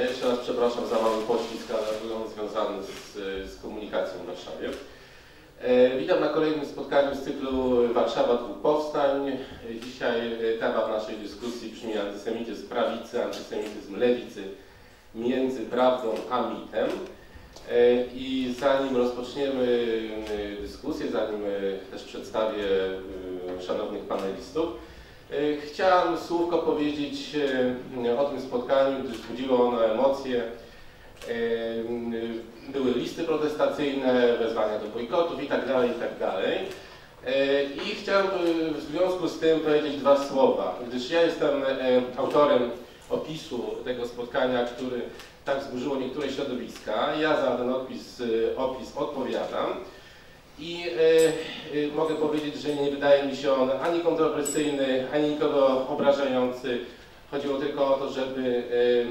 Ja jeszcze raz przepraszam za mały poślizg, ale on związany z, z komunikacją w Warszawie. E, witam na kolejnym spotkaniu z cyklu Warszawa dwóch powstań. Dzisiaj temat naszej dyskusji brzmi antysemityzm prawicy, antysemityzm lewicy między prawdą a mitem. E, I zanim rozpoczniemy e, dyskusję, zanim też przedstawię szanownych panelistów, chciałem słówko powiedzieć o tym spotkaniu, gdyż budziło ono emocje były listy protestacyjne, wezwania do bojkotów itd., tak itd. Tak e, I chciałem w związku z tym powiedzieć dwa słowa, gdyż ja jestem e, autorem opisu tego spotkania, który tak wzburzyło niektóre środowiska. Ja za ten opis, e, opis odpowiadam. I y, mogę powiedzieć, że nie wydaje mi się on ani kontrowersyjny, ani nikogo obrażający. Chodziło tylko o to, żeby y,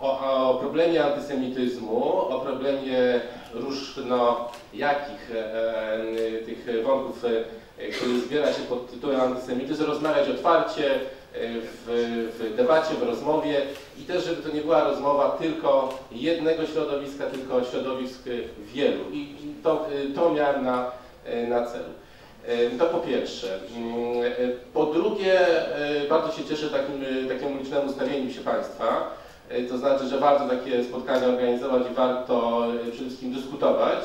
o, o, problemie antysemityzmu, o problemie różno jakich e, e, tych wątków, e, który zbiera się pod tytułem antysemityzm, rozmawiać otwarcie, w, w, debacie, w rozmowie i też, żeby to nie była rozmowa tylko jednego środowiska, tylko środowisk wielu. I to, to miałem na, na celu. To po pierwsze. Po drugie, bardzo się cieszę takim, takiemu licznemu stawieniu się Państwa. To znaczy, że warto takie spotkania organizować i warto przede wszystkim dyskutować.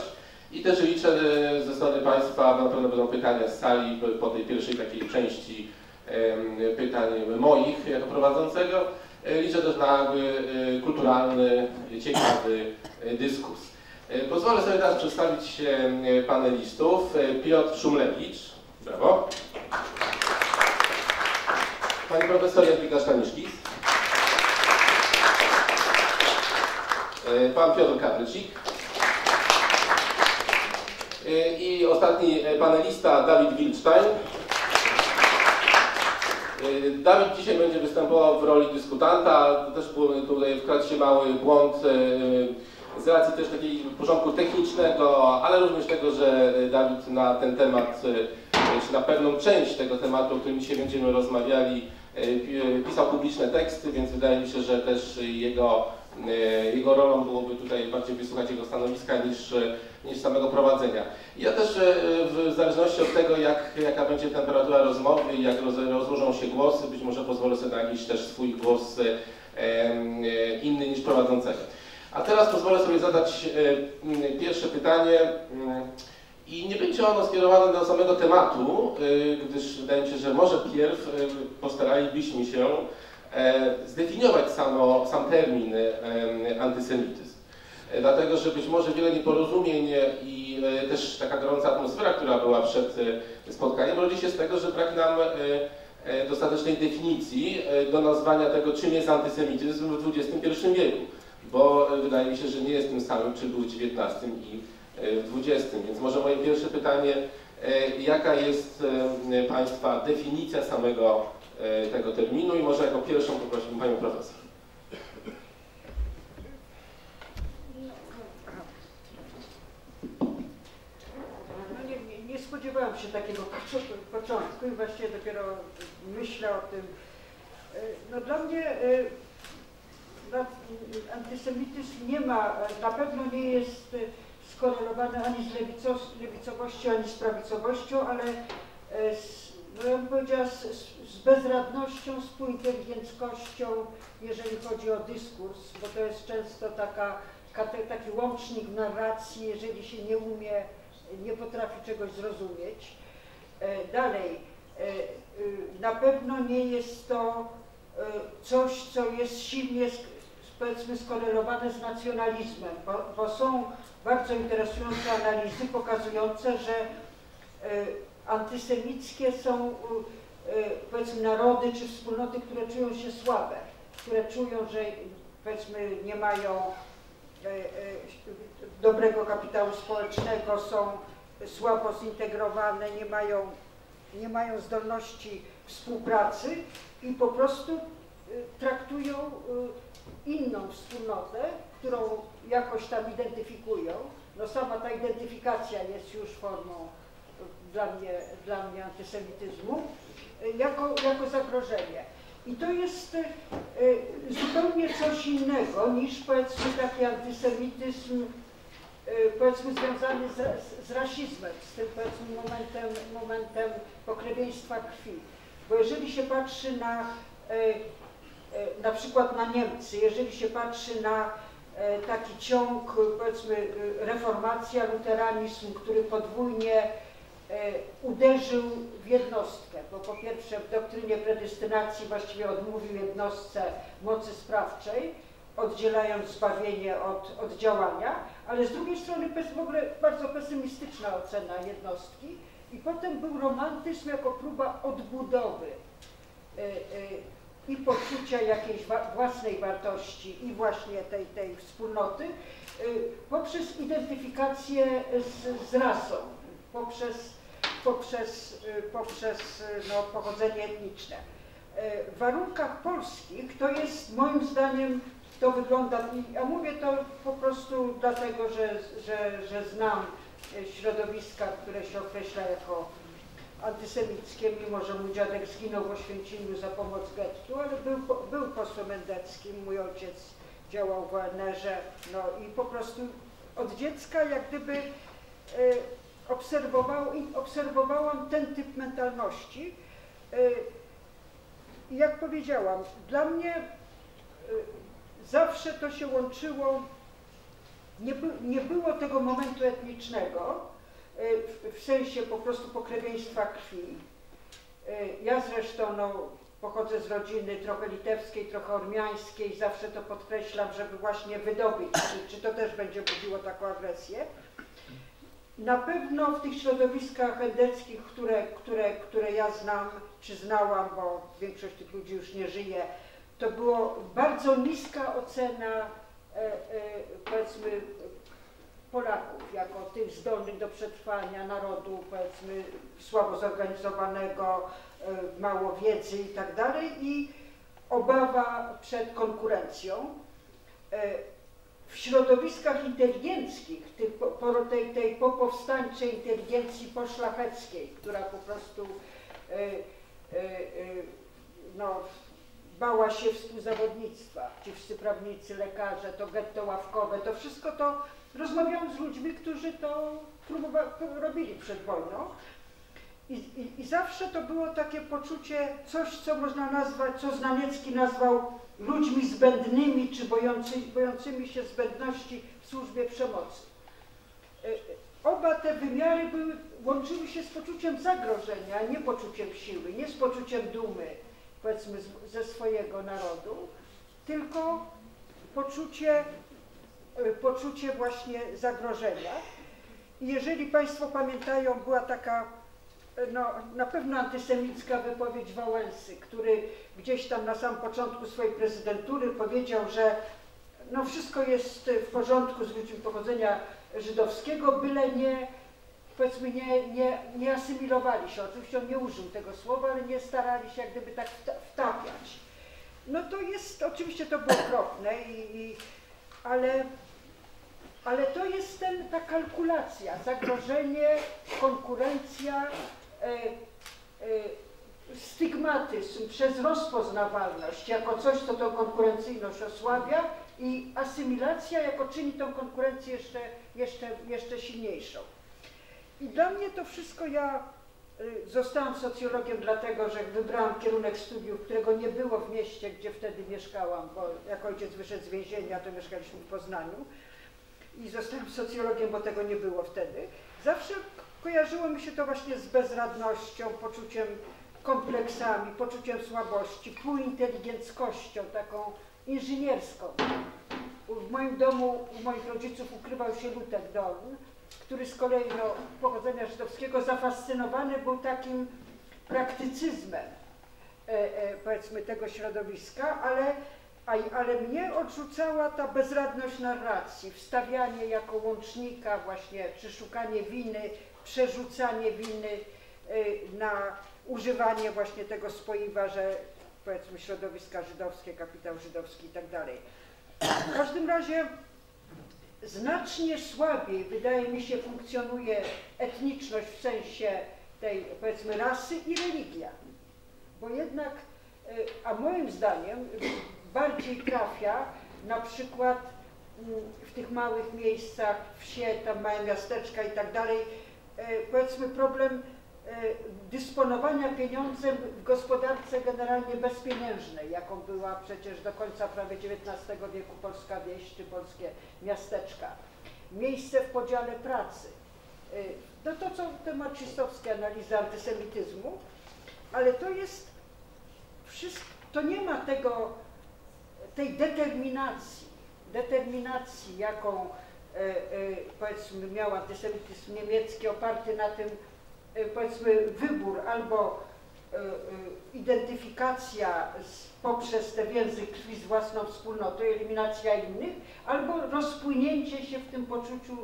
I też liczę ze strony Państwa, na pewno będą pytania z sali po tej pierwszej takiej części pytań moich jako prowadzącego. Liczę też na kulturalny, ciekawy dyskurs. Pozwolę sobie teraz przedstawić panelistów. Piotr Szumlewicz. Brawo. Pani profesor Jadwiga Staniszkis. E, pan Piotr Kaprycik. E, I ostatni panelista Dawid Wilczstein. E, Dawid dzisiaj będzie występował w roli dyskutanta. Też tutaj wkradł się mały błąd z racji też takiego porządku technicznego, ale również tego, że Dawid na ten temat, czy na pewną część tego tematu, o którym dzisiaj będziemy rozmawiali, pisał publiczne teksty, więc wydaje mi się, że też jego E, jego rolą byłoby tutaj bardziej wysłuchać jego stanowiska niż, niż samego prowadzenia. Ja też e, w zależności od tego, jak, jaka będzie temperatura rozmowy jak roz, rozłożą się głosy, być może pozwolę sobie na jakiś też swój głos e, inny niż prowadzącego. A teraz pozwolę sobie zadać pierwsze pytanie i nie będzie ono skierowane do samego tematu, gdyż wydaje mi się, że może pierw postaralibyśmy się E, zdefiniować samo, sam termin e, antysemityzm. E, dlatego, że być może wiele nieporozumień i też taka gorąca atmosfera, która była przed spotkaniem, rodzi się z tego, że brak nam dostatecznej definicji do nazwania tego, czym jest antysemityzm w XXI wieku. Bo wydaje mi się, że nie jest tym samym, czy był w XIX i w XX. Więc może moje pierwsze pytanie, jaka jest Państwa definicja samego E, tego terminu i może jako pierwszą poprosimy Panią Profesor. No nie, spodziewałam się takiego początku i właściwie dopiero myślę o tym. E, no dla mnie e, antysemityzm nie ma, na pewno nie jest skorelowany ani z lewicowością, ani z prawicowością, ale z no ja bym powiedziała, z, z bezradnością, z półinteligenckością, jeżeli chodzi o dyskurs, bo to jest często taka, taki łącznik narracji, jeżeli się nie umie, nie potrafi czegoś zrozumieć. E, dalej, e, y, na pewno nie jest to e, coś, co jest silnie powiedzmy skorelowane z nacjonalizmem, bo, bo są bardzo interesujące analizy pokazujące, że antysemickie są y, powiedzmy narody czy wspólnoty, które czują się słabe, które czują, że powiedzmy nie mają y, y, dobrego kapitału społecznego, są słabo zintegrowane, nie mają, nie mają zdolności współpracy i po prostu traktują inną wspólnotę, którą jakoś tam identyfikują. No sama ta identyfikacja jest już formą dla mnie, dla mnie antysemityzmu jako, jako zagrożenie. I to jest y, zupełnie co coś innego niż powiedzmy taki antysemityzm y, powiedzmy związany z, z, rasizmem, z tym powiedzmy momentem, momentem pokrewieństwa krwi. Bo jeżeli się patrzy na y, y, na przykład na Niemcy, jeżeli się patrzy na taki ciąg, powiedzmy, reformacja, luteranizm, który podwójnie uderzył w jednostkę, bo po pierwsze w doktrynie predestynacji właściwie odmówił jednostce mocy sprawczej, oddzielając zbawienie od, od działania, ale z drugiej strony w ogóle bardzo pesymistyczna ocena jednostki. I potem był romantyzm jako próba odbudowy y, y, i poczucia jakiejś własnej wartości i właśnie tej, tej wspólnoty poprzez identyfikację z, z rasą, poprzez, poprzez, poprzez no, pochodzenie etniczne. W warunkach polskich to jest moim zdaniem to wygląda, a mówię to po prostu dlatego, że, że, że znam środowiska, które się określa jako antysemickie, mimo że mój dziadek zginął w Oświęcimiu za pomoc gettu, ale był, był posłem endeckim, mój ojciec działał w ONR-ze, no i po prostu od dziecka jak gdyby obserwował, obserwowałam ten typ mentalności. E, jak powiedziałam, dla mnie e, zawsze to się łączyło, nie, by, nie było tego momentu etnicznego, e, w, w sensie po prostu pokrewieństwa krwi. Ja zresztą no, pochodzę z rodziny trochę litewskiej, trochę ormiańskiej, zawsze to podkreślam, żeby właśnie wydobyć, czy, czy to też będzie budziło taką agresję. Na pewno w tych środowiskach endeckich, które, które, które ja znam, czy znałam, bo większość tych ludzi już nie żyje, to była bardzo niska ocena, e, e, powiedzmy, Polaków jako tych zdolnych do przetrwania narodu, powiedzmy, słabo zorganizowanego, e, mało wiedzy tak dalej i obawa przed konkurencją. W środowiskach inteligenckich, tej, tej popowstańczej inteligencji poszlacheckiej, która po prostu no, bała się współzawodnictwa, ci wszyscy prawnicy, lekarze, to getto ławkowe, to wszystko to rozmawiałam z ludźmi, którzy to robili przed wojną. I, i, I, zawsze to było takie poczucie, coś co można nazwać, co Znaniecki nazwał ludźmi zbędnymi, czy bojący, bojącymi się zbędności w służbie przemocy. E, oba te wymiary były, łączyły się z poczuciem zagrożenia, nie poczuciem siły, nie z poczuciem dumy, powiedzmy ze swojego narodu, tylko poczucie, y, poczucie właśnie zagrożenia. I jeżeli Państwo pamiętają, była taka no, na pewno antysemicka wypowiedź Wałęsy, który gdzieś tam na samym początku swojej prezydentury powiedział, że no wszystko jest w porządku z ludźmi pochodzenia żydowskiego, byle nie powiedzmy nie, nie, nie asymilowali się. Oczywiście on nie użył tego słowa, ale nie starali się jak gdyby tak wtapiać. No to jest, oczywiście to było okropne, i, i, ale, ale to jest ten, ta kalkulacja, zagrożenie, konkurencja, stygmatyzm przez rozpoznawalność jako coś, co tą konkurencyjność osłabia i asymilacja jako czyni tą konkurencję jeszcze, jeszcze, jeszcze silniejszą. I dla mnie to wszystko, ja y, zostałam socjologiem dlatego, że wybrałam kierunek studiów, którego nie było w mieście, gdzie wtedy mieszkałam, bo jak ojciec wyszedł z więzienia, to mieszkaliśmy w Poznaniu i zostałam socjologiem, bo tego nie było wtedy. Zawsze kojarzyło mi się to właśnie z bezradnością, poczuciem kompleksami, poczuciem słabości, półinteligenckością, taką inżynierską. W moim domu u moich rodziców ukrywał się Lutek Dorn, który z kolei no, pochodzenia żydowskiego zafascynowany był takim praktycyzmem e, e, powiedzmy tego środowiska, ale, ale mnie odrzucała ta bezradność narracji, wstawianie jako łącznika właśnie, czy szukanie winy, przerzucanie winy e, na używanie właśnie tego spoiwa, że powiedzmy środowiska żydowskie, kapitał żydowski i tak dalej. W każdym razie znacznie słabiej, wydaje mi się, funkcjonuje etniczność w sensie tej, powiedzmy, rasy i religia. Bo jednak, e, a moim zdaniem, bardziej trafia na przykład mm, w tych małych miejscach, wsie, tam małe miasteczka i tak dalej, powiedzmy problem e, dysponowania pieniądzem w gospodarce generalnie bezpieniężnej, jaką była przecież do końca prawie XIX wieku polska wieś czy polskie miasteczka. Miejsce w podziale pracy. E, No to co te marksistowskie analizy antysemityzmu, ale to jest wszystko, to nie ma tego, tej determinacji, determinacji, jaką e, e, powiedzmy miał antysemityzm niemiecki oparty na tym, e, powiedzmy wybór albo e, e, identyfikacja z, poprzez te więzy krwi z własną wspólnotą, eliminacja innych, albo rozpłynięcie się w tym poczuciu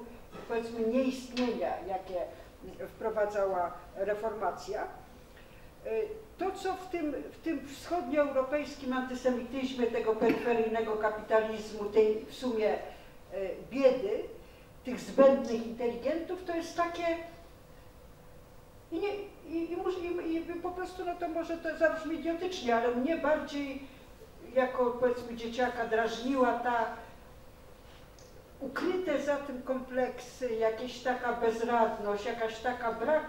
powiedzmy nieistnienia, jakie wprowadzała reformacja. To, co w tym, w tym wschodnioeuropejskim antysemityzmie, tego peryferyjnego kapitalizmu, tej w sumie biedy, tych zbędnych inteligentów, to jest takie i, nie, i, i, i, i po prostu, no to może to zabrzmi idiotycznie, ale mnie bardziej jako powiedzmy dzieciaka drażniła ta ukryte za tym kompleksy, jakaś taka bezradność, jakaś taka brak,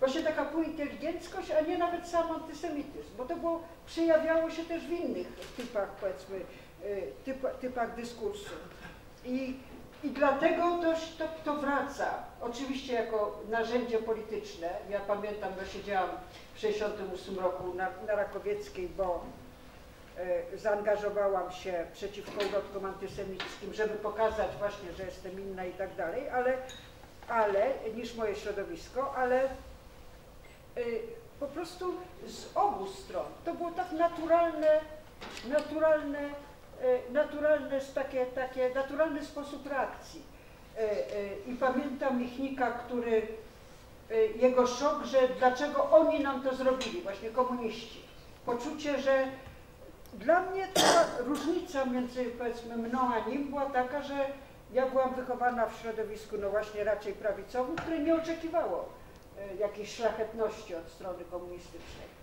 właśnie taka półinteligenckość, a nie nawet sam antysemityzm, bo to było, przejawiało się też w innych typach, powiedzmy, y, typa, typach dyskursu. I, i dlatego to, to, to wraca, oczywiście jako narzędzie polityczne. Ja pamiętam, że siedziałam w 1968 roku na, na Rakowieckiej, bo e, zaangażowałam się przeciwko ulotkom antysemickim, żeby pokazać właśnie, że jestem inna i tak dalej, ale, ale niż moje środowisko, ale y, po prostu z obu stron. To było tak naturalne, naturalne, s- takie, takie, naturalny sposób reakcji. Y, y, I pamiętam Michnika, który, jego szok, że dlaczego oni nam to zrobili, właśnie komuniści. Poczucie, że dla mnie ta różnica między powiedzmy mną a nim była taka, że ja byłam wychowana w środowisku no właśnie raczej prawicowym, które nie oczekiwało e, jakiejś szlachetności od strony komunistycznej.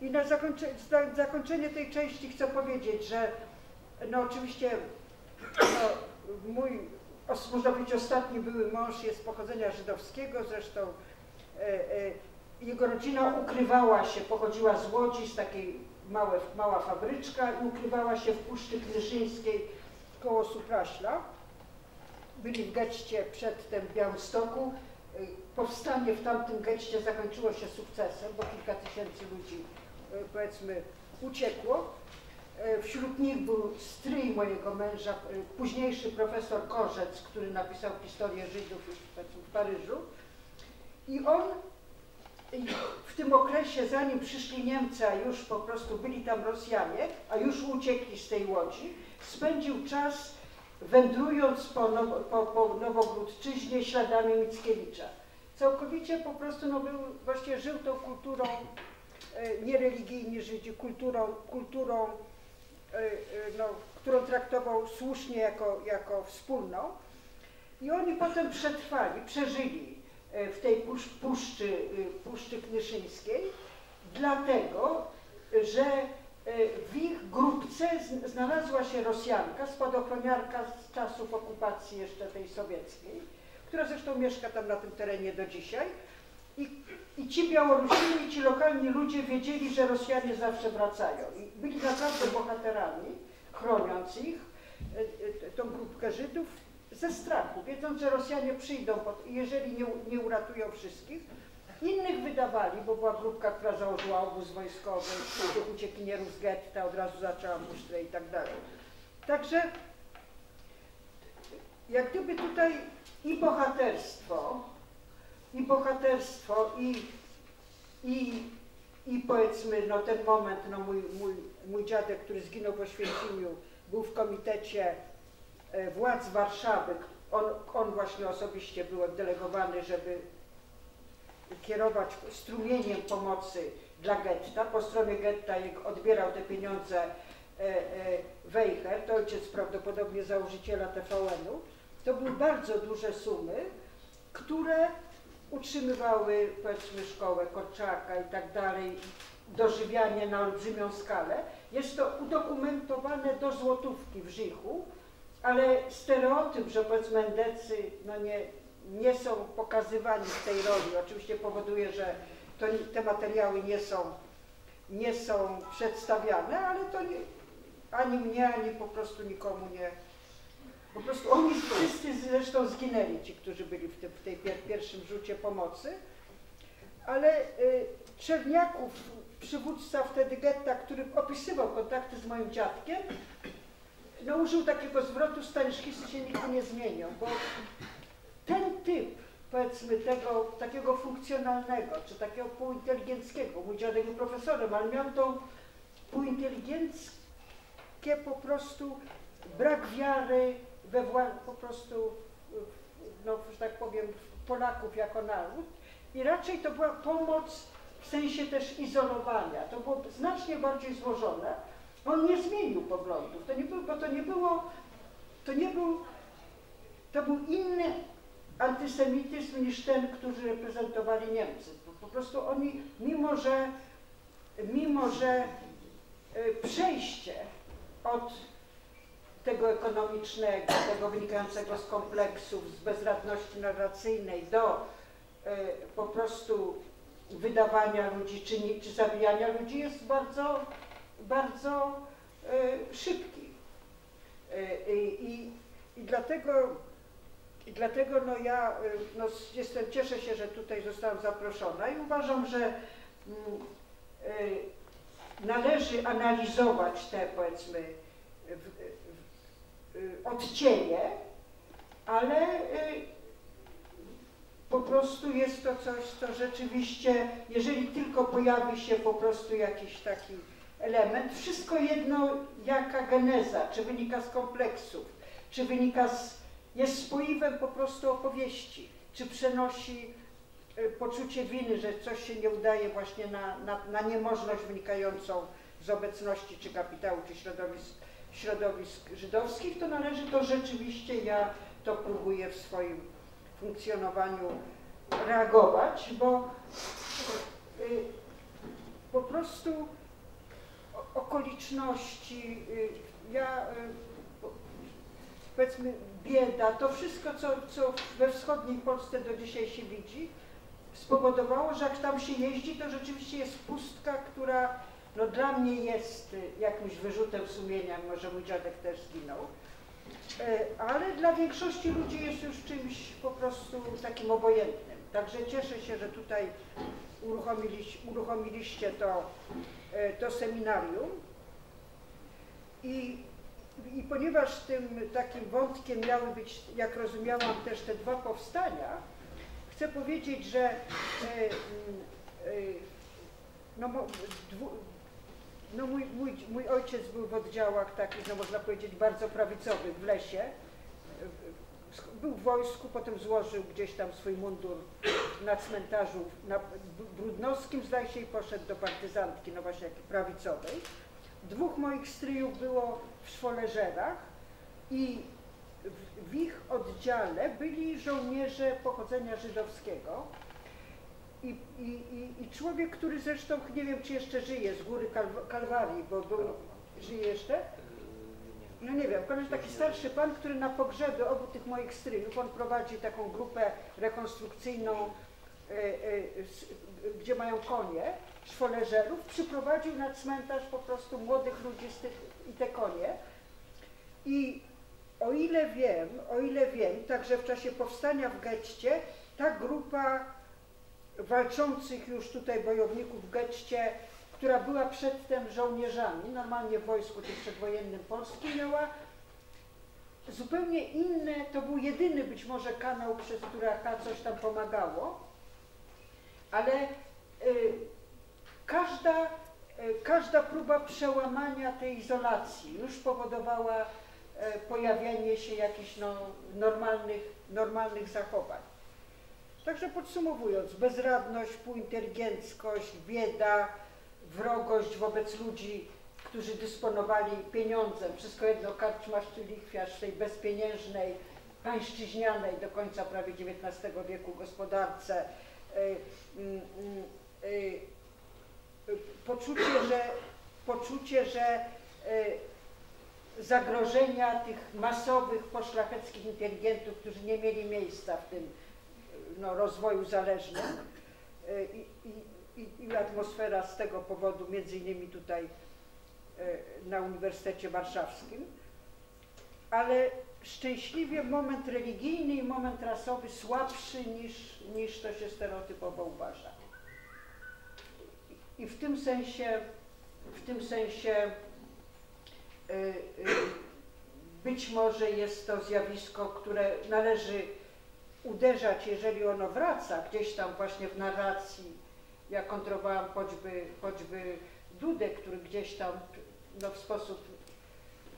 I na zakończenie, za- zakończenie tej części chcę powiedzieć, że no oczywiście no, mój, można powiedzieć, ostatni były mąż jest pochodzenia żydowskiego, zresztą e, e, jego rodzina ukrywała się, pochodziła z Łodzi, z takiej małe, mała fabryczka i ukrywała się w Puszczy Knyszyńskiej koło Supraśla. Byli w getcie przedtem w Białymstoku. Y, Powstanie w tamtym getcie zakończyło się sukcesem, bo kilka tysięcy ludzi y, powiedzmy uciekło. Y, Wśród nich był stryj mojego męża, y, późniejszy profesor Korzec, który napisał historię Żydów w Paryżu. I on w tym okresie, zanim przyszli Niemcy, a już po prostu byli tam Rosjanie, a już uciekli z tej łodzi, spędził czas wędrując po, Now, po, po Nowogródczyźnie śladami Mickiewicza. Całkowicie po prostu no, był, właśnie żył tą kulturą e, niereligijni Żydzi, kulturą, kulturą e, e, no, którą traktował słusznie jako, jako wspólną. I oni potem przetrwali, przeżyli e, w tej pusz, puszczy, y, puszczy Knyszyńskiej, dlatego, że w ich grupce znalazła się Rosjanka, spadochroniarka z czasów okupacji jeszcze tej sowieckiej, która zresztą mieszka tam na tym terenie do dzisiaj. I, I ci Białorusini, ci lokalni ludzie wiedzieli, że Rosjanie zawsze wracają. I byli naprawdę bohaterami, chroniąc ich, e, e, tą grupkę Żydów, ze strachu, wiedząc, że Rosjanie przyjdą, jeżeli nie, nie uratują wszystkich. Innych wydawali, bo była grupka, która założyła obóz wojskowy, uciekinierów z getta, od razu zaczęła musztrę i tak dalej. Także jak gdyby tutaj i bohaterstwo, i bohaterstwo, i, i, i powiedzmy no ten moment, no mój, mój, mój dziadek, który zginął w Oświęcimiu, był w komitecie e, władz Warszawy, on, on właśnie osobiście był oddelegowany, żeby kierować strumieniem pomocy dla getta. Po stronie getta jak odbierał te pieniądze e, e, Wejher, to ojciec prawdopodobnie założyciela TVN-u. To były bardzo duże sumy, które utrzymywały powiedzmy szkołę Korczaka i tak dalej. Dożywianie na olbrzymią skalę. Jest to udokumentowane do złotówki w Żychu, ale stereotyp, że powiedzmy endecy no nie, nie są pokazywani w tej roli, oczywiście powoduje, że to, te materiały nie są, nie są przedstawiane, ale to nie, ani mnie, ani po prostu nikomu nie. Po prostu oni wszyscy zresztą zginęli, ci, którzy byli w, tym, w tej pier, pierwszym rzucie pomocy. Ale y, Czerniaków, przywódca wtedy getta, który opisywał kontakty z moim dziadkiem, no użył takiego zwrotu, Stanisławski się nigdy nie zmienią, bo ten typ, powiedzmy, tego takiego funkcjonalnego, czy takiego półinteligenckiego, mój dziadek był profesorem, ale miał tą półinteligenckie po prostu brak wiary we wła- po prostu, no, że tak powiem, Polaków jako naród. I raczej to była pomoc w sensie też izolowania. To było znacznie bardziej złożone. On nie zmienił poglądów. To nie było, bo to nie było, to nie był, to był inny antysemityzm niż ten, który reprezentowali Niemcy. Po, prostu oni, mimo że, mimo że y, przejście od tego ekonomicznego, tego wynikającego z kompleksów, z bezradności narracyjnej do y, po prostu wydawania ludzi czy, nie, czy zabijania ludzi jest bardzo, bardzo y, szybki. Y, i, I dlatego, i dlatego no ja no, jestem, cieszę się, że tutaj zostałam zaproszona i uważam, że mm, należy analizować te powiedzmy w, w, y, odcienie, ale po prostu jest to coś, co rzeczywiście, jeżeli tylko pojawi się po prostu jakiś taki element, wszystko jedno jaka geneza, czy wynika z kompleksów, czy wynika z, jest spoiwem po prostu opowieści, czy przenosi y, poczucie winy, że coś się nie udaje właśnie na, na, na niemożność wynikającą z obecności czy kapitału, czy środowisk, środowisk żydowskich, to należy to rzeczywiście, ja to próbuję w swoim funkcjonowaniu reagować, bo y, po prostu okoliczności, y, ja y, po- powiedzmy bieda, to wszystko, co, co we wschodniej Polsce do dzisiaj się widzi, spowodowało, że jak tam się jeździ, to rzeczywiście jest pustka, która no, dla mnie jest jakimś wyrzutem sumienia, mimo że mój dziadek też zginął. E, ale dla większości ludzi jest już czymś po prostu takim obojętnym. Także cieszę się, że tutaj uruchomiliś, uruchomiliście to, e, to seminarium. I, I ponieważ tym takim wątkiem miały być, jak rozumiałam, też te dwa powstania, chcę powiedzieć, że e, no, no mój, mój, mój ojciec był w oddziałach takich, no można powiedzieć, bardzo prawicowych w lesie. Był w wojsku, potem złożył gdzieś tam swój mundur na cmentarzu na Brudnowskim, zdaje się, i poszedł do partyzantki, no właśnie jakiej prawicowej. Dwóch moich stryjów było w szwoleżerach i w, w ich oddziale byli żołnierze pochodzenia żydowskiego. I, i, i, człowiek, który zresztą, nie wiem czy jeszcze żyje, z góry Kalw- Kalwarii, bo był, żyje jeszcze? No nie wiem, razie taki starszy pan, który na pogrzeby obu tych moich stryjów, on prowadzi taką grupę rekonstrukcyjną, e, e, s- gdzie mają konie, szwoleżerów, przyprowadził na cmentarz po prostu młodych ludzi z tych, i te konie. I o ile wiem, o ile wiem, także w czasie powstania w getcie, ta grupa walczących już tutaj bojowników w getcie, która była przedtem żołnierzami, normalnie w wojsku tym przedwojennym Polski, miała. Zupełnie inne, to był jedyny być może kanał, przez który AK coś tam pomagało, ale y, każda, y, każda próba przełamania tej izolacji już powodowała y, pojawianie się jakichś no, normalnych, normalnych zachowań. Także podsumowując, bezradność, półinteligenckość, bieda, wrogość wobec ludzi, którzy dysponowali pieniądzem, wszystko jedno karczmasz czy lichwiarz tej bezpieniężnej, pańszczyźnianej do końca prawie XIX wieku gospodarce, y, y, y, poczucie, że, poczucie, że zagrożenia tych masowych, poszlacheckich inteligentów, którzy nie mieli miejsca w tym no, rozwoju zależnym y, i, i, i atmosfera z tego powodu, między innymi tutaj y, na Uniwersytecie Warszawskim, ale szczęśliwie moment religijny i moment rasowy słabszy niż, niż to się stereotypowo uważa. I w tym sensie, w tym sensie y, być może jest to zjawisko, które należy uderzać, jeżeli ono wraca gdzieś tam właśnie w narracji. Ja kontrowałam choćby, choćby Dudę, który gdzieś tam no, w sposób,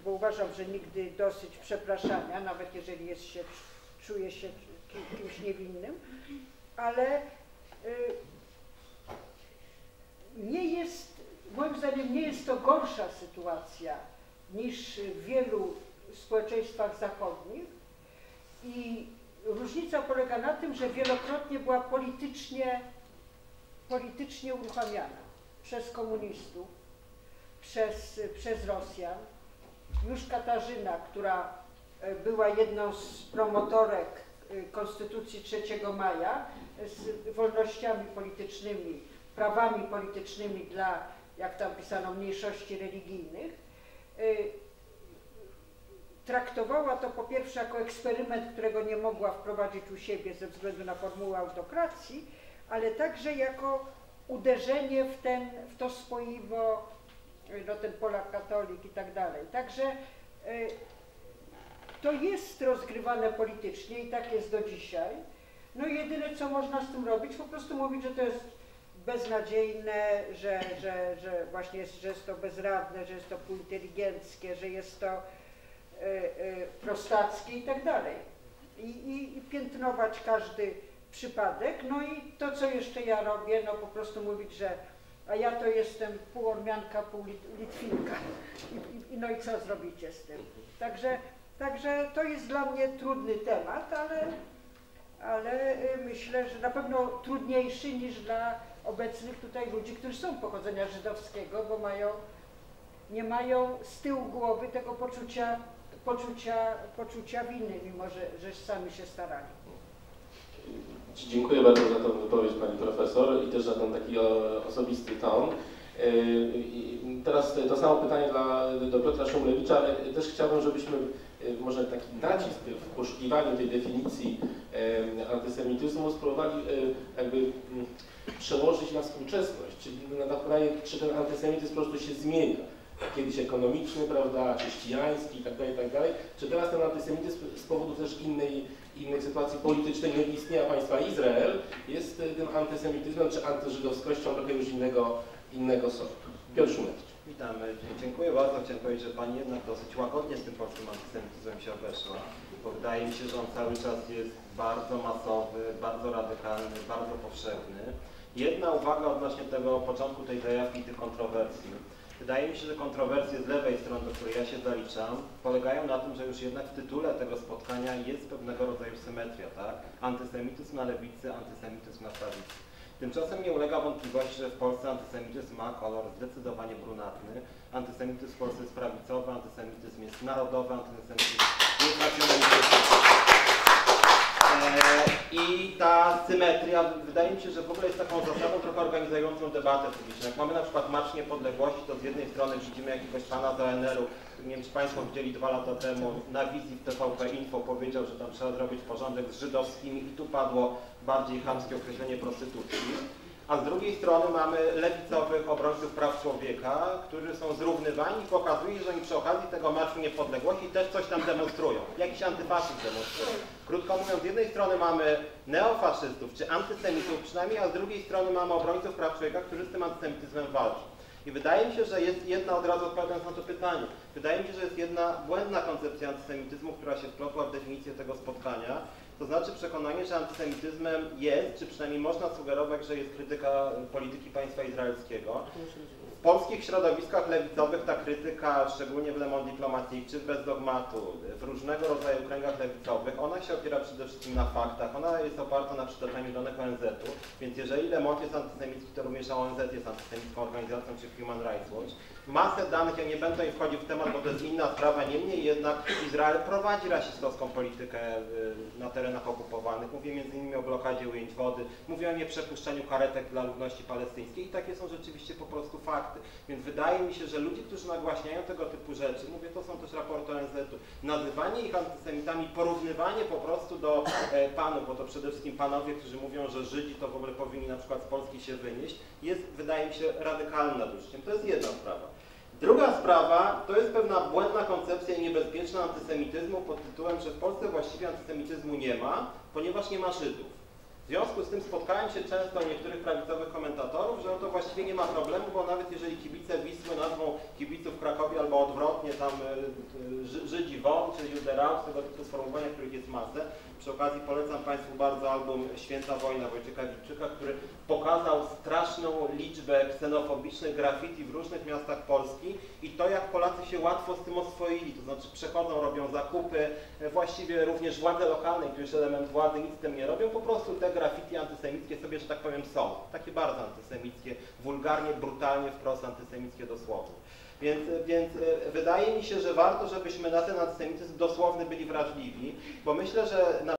bo uważam, że nigdy dosyć przepraszania, nawet jeżeli jest się, czuje się ki- kimś niewinnym, ale y, nie jest, moim zdaniem nie jest to gorsza sytuacja niż w wielu społeczeństwach zachodnich i różnica polega na tym, że wielokrotnie była politycznie, politycznie uruchamiana przez komunistów, przez, przez Rosjan. Już Katarzyna, która e, była jedną z promotorek e, Konstytucji 3 maja z wolnościami politycznymi, prawami politycznymi dla, jak tam pisano, mniejszości religijnych, e, traktowała to po pierwsze jako eksperyment, którego nie mogła wprowadzić u siebie ze względu na formułę autokracji, ale także jako uderzenie w, ten, w to spoiwo, no ten Polak katolik i tak dalej. Także y, to jest rozgrywane politycznie i tak jest do dzisiaj. No jedyne co można z tym robić, po prostu mówić, że to jest beznadziejne, że, że, że właśnie jest, że jest to bezradne, że jest to półinteligenckie, że jest to y, y, prostackie i tak dalej. I, piętnować każdy przypadek. No i to, co jeszcze ja robię, no po prostu mówić, że a ja to jestem pół Ormianka, pół Lit- Litwinka. I, i, no i co zrobicie z tym? Także, także to jest dla mnie trudny temat, ale, ale y, myślę, że na pewno trudniejszy niż dla obecnych tutaj ludzi, którzy są pochodzenia żydowskiego, bo mają, nie mają z tyłu głowy tego poczucia, poczucia, poczucia winy, mimo że, że sami się starali. Dziękuję bardzo za tą wypowiedź Pani Profesor i też za ten taki osobisty ton. Yy, Teraz to samo pytanie dla, do Piotra Szumlewicza, ale też chciałbym, żebyśmy yy, może taki nacisk w poszukiwaniu tej definicji yy, antysemityzmu spróbowali jakby mm, przełożyć na współczesność, czyli na dokonanie, czy ten antysemityzm po prostu się zmienia. Kiedyś ekonomiczny, prawda, chrześcijański itd., itd. Czy teraz ten antysemityzm z powodu też innej innej sytuacji politycznej, no i istnienia państwa Izrael, jest y, tym antysemityzmem czy antyżydowskością trochę już innego, innego sortu. Piotr Szumlewicz. Witam, Dzie- dziękuję bardzo. Chciałem powiedzieć, że Pani jednak dosyć łagodnie z tym polskim antysemityzmem się obeszła, bo wydaje mi się, że on cały czas jest bardzo masowy, bardzo radykalny, bardzo powszechny. Jedna uwaga odnośnie tego początku tej zajawki, tych kontrowersji. Wydaje mi się, że kontrowersje z lewej strony, do której ja się zaliczam, polegają na tym, że już jednak w tytule tego spotkania jest pewnego rodzaju symetria, tak? Antysemityzm na lewicy, antysemityzm na prawicy. Tymczasem nie ulega wątpliwości, że w Polsce antysemityzm ma kolor zdecydowanie brunatny. Antysemityzm w Polsce jest prawicowy, antysemityzm jest narodowy, antysemityzm jest nacjonalistyczny. E, I ta symetria, wydaje mi się, że w ogóle jest taką zasadą trochę organizującą debatę publiczną. Jak mamy na przykład Marsz Niepodległości, to z jednej strony widzimy jakiegoś pana z ONR-u, nie wiem czy Państwo widzieli dwa lata temu na wizji w TVP Info powiedział, że tam trzeba zrobić porządek z żydowskimi i tu padło bardziej chamskie określenie prostytucji. A z drugiej strony mamy lewicowych obrońców praw człowieka, którzy są zrównywani i pokazuje, że oni przy okazji tego Marszu Niepodległości też coś tam demonstrują. Jakiś antyfaszyzm demonstrują. Krótko mówiąc, z jednej strony mamy neofaszystów czy antysemitów przynajmniej, a z drugiej strony mamy obrońców praw człowieka, którzy z tym antysemityzmem walczą. I wydaje mi się, że jest jedna, od razu odpowiadając na to pytanie, wydaje mi się, że jest jedna błędna koncepcja antysemityzmu, która się wplotła w definicję tego spotkania, to znaczy przekonanie, że antysemityzmem jest, czy przynajmniej można sugerować, że jest krytyka polityki państwa izraelskiego. W polskich środowiskach lewicowych ta krytyka, szczególnie w Le Monde Diplomatique czy Bez Dogmatu, w różnego rodzaju kręgach lewicowych, ona się opiera przede wszystkim na faktach, ona jest oparta na przytaczaniu danych ONZ-u, więc jeżeli Le Monde jest antysemicki, to również ONZ jest antysemicką organizacją, czy Human Rights Watch. Masę danych, ja nie będę tutaj wchodził w temat, bo to jest inna sprawa, niemniej jednak Izrael prowadzi rasistowską politykę y, na terenach okupowanych. Mówię innymi o blokadzie ujęć wody, mówię o nieprzepuszczeniu karetek dla ludności palestyńskiej i takie są rzeczywiście po prostu fakty. Więc wydaje mi się, że ludzie, którzy nagłaśniają tego typu rzeczy, mówię, to są też raporty ONZ-u, nazywanie ich antysemitami, porównywanie po prostu do e, panów, bo to przede wszystkim panowie, którzy mówią, że Żydzi to w ogóle powinni na przykład z Polski się wynieść, jest, wydaje mi się, radykalnym nadużyciem. To jest jedna sprawa. Druga sprawa to jest pewna błędna koncepcja i niebezpieczna antysemityzmu pod tytułem, że w Polsce właściwie antysemityzmu nie ma, ponieważ nie ma Żydów. W związku z tym spotkałem się często u niektórych prawicowych komentatorów, że to właściwie nie ma problemu, bo nawet jeżeli kibice Wisły nazwą kibiców w Krakowie albo odwrotnie tam y, y, Ży- Żydzi WON czy Juderaus, tego typu sformułowania, których jest masę. Przy okazji polecam Państwu bardzo album Święta Wojna Wojciecha Wilczyka, który pokazał straszną liczbę ksenofobicznych graffiti w różnych miastach Polski i to jak Polacy się łatwo z tym oswoili, to znaczy przechodzą, robią zakupy, właściwie również władze lokalne, tu już element władzy nic z tym nie robią, po prostu te graffiti antysemickie sobie, że tak powiem, są. Takie bardzo antysemickie, wulgarnie, brutalnie, wprost antysemickie dosłownie. Więc, więc e, wydaje mi się, że warto, żebyśmy na ten antysemityzm dosłowny byli wrażliwi, bo myślę, że na